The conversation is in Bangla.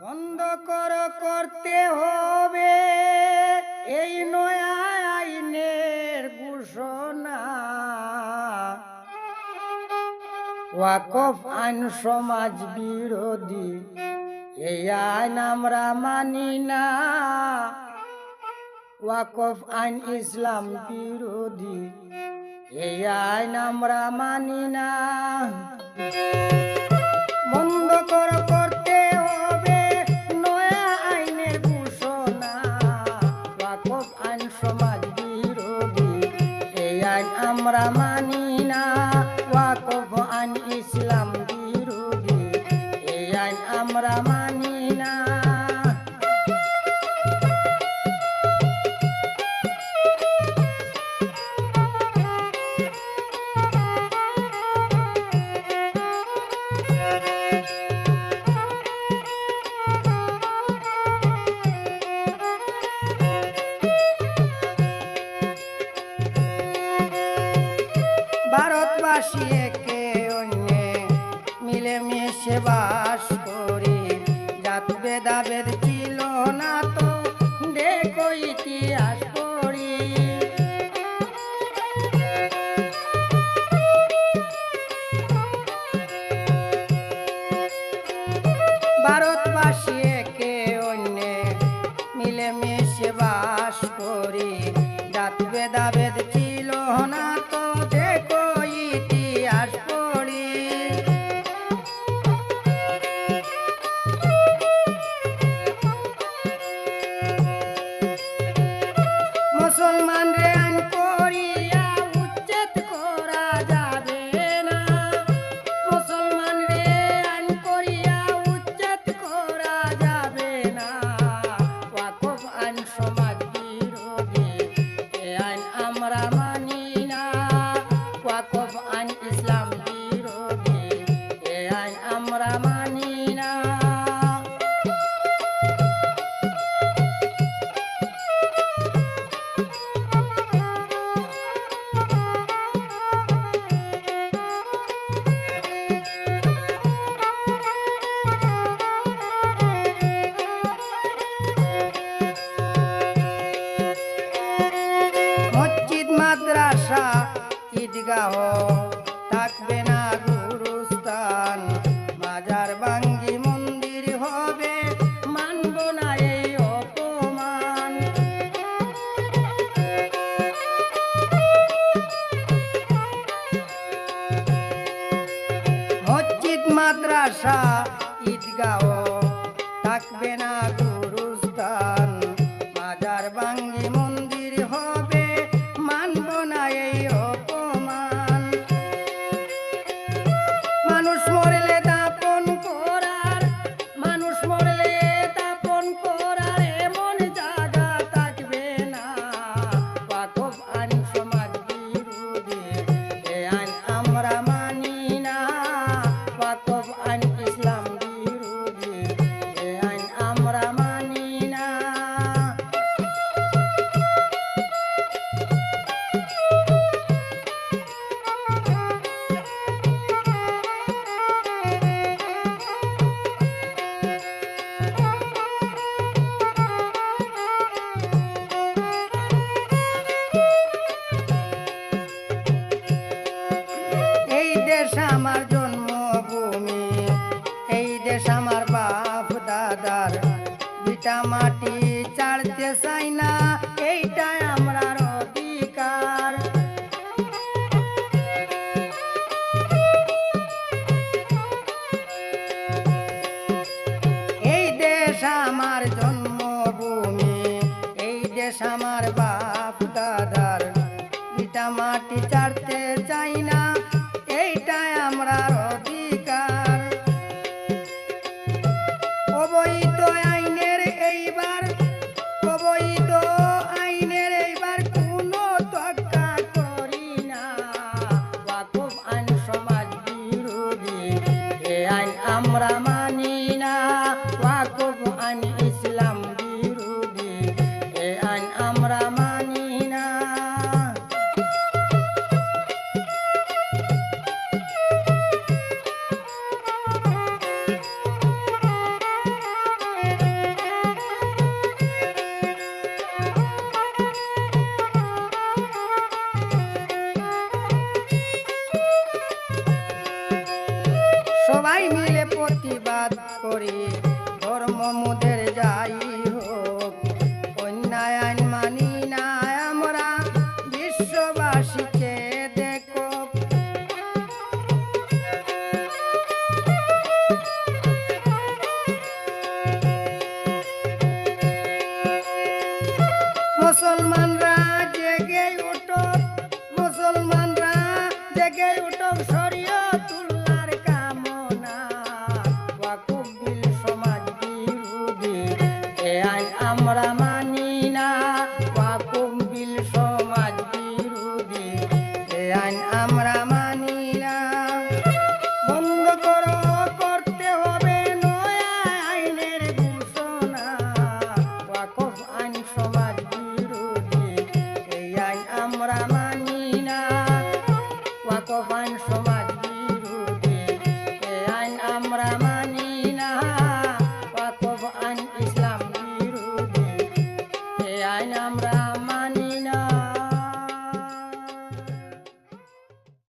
বন্ধ কর, করতে হবে। এই নয়া আইনের ঘোষণা। ওয়াকফ আইন সমাজ বিরোধী। এই আইন আমরা মানি না। ওয়াকফ আইন ইসলাম বিরোধী। এই আইন আমরা মানি না। বন্ধ কর, করতে হবে। আমরা মানি মিলেমিশে বাস করি। জাত ছিল না তো দেখো ইতিহাস ভারতবাসী একে অন্যে মিলেমিশে বাস করি। জাত ভেদাভেদ ছিল মসজিদ, মাদ্রাসা, ঈদগাহ থাকবে না গুরুস্থান। মাজার বাঙ্গি মন্দির হবে, মানব না এই অপমান। মসজিদ, মাদ্রাসা, ঈদগাহ থাকবে না গুরুস্থান। মাজার বাঙ্গি निराधार विटा माटी चाळते सायना. সবাই মিলে প্রতিবাদ করি ধর্ম মোদের আইন আমরা